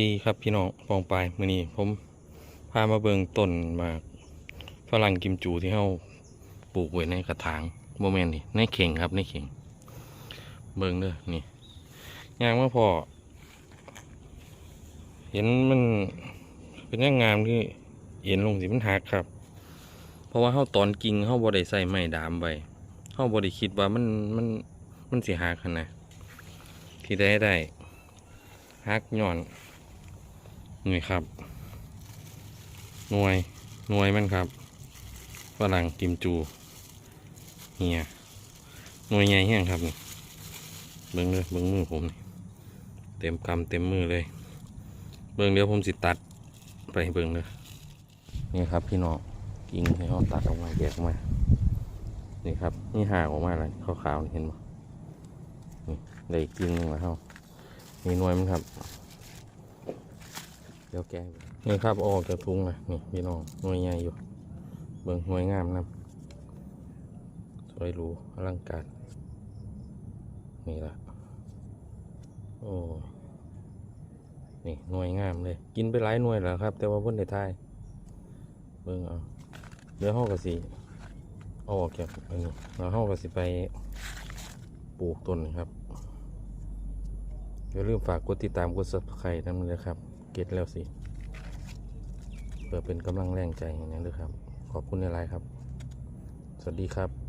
ดีครับพี่น้องปองปายมื้อนี้ผมพามาเบิงต้นมากฝรั่งกิมจูที่เฮาปลูกไว้ในกระถางโมเมนต์นี่ในเข่งครับในเข่ง เบิงเด้อนี่ยางมาพอ เห็นมันเป็นย่างงามที่เห็นลงสิมันหักครับ เพราะว่าเฮาตอนกิ่งเฮาบ่ได้ใส่ไม้ดามไว้เฮาบ่ได้คิดว่ามันมันมันสิหักหั่นนะที่ได้ได้หักย้อน นี่ครับ หน่วย หน่วยมันครับฝรั่งกิมจูเฮียหน่วยใหญ่แห้งครับนี่เบิ้งเลยเบิ้งมือผมนี่เต็มกำเต็มมือเลย เบิ้งเดี๋ยวผมสิตัดไปเบิ้งเลยนี่ครับพี่น้องกิ่งให้เขาตัดออกมาแยกออกมา นี่ครับ นี่ห่าออกมาอะไรขาวๆนี่เห็นไหมนี่ได้กิ่งหนึงแล้วเขามีหน่วยมันครับ ดี๋ยวแกนี่ครับออกจากถุงนะนี่พี่น้องหน่วยใหญ่อยู่ เบิ่งหน่วยงามนะสวยหรูอลังการนี่ละโอ้นี่หน่วยงามเลย กินไปหลายหน่วยแล้วครับ แต่ว่าเพิ่นได้ทายเบิ่งเอาเดี๋ยวเฮาก็สิเออกจากอันนี้แล้วเฮาก็สิไปปลูกต้นนะครับอย่าลืมฝากกดติดตามกด subscribe นั่นเลยครับ เก็ตแล้วสิ เพื่อเป็นกำลังแรงใจอย่างนี้ด้วยครับ ขอบคุณในไลน์ครับ สวัสดีครับ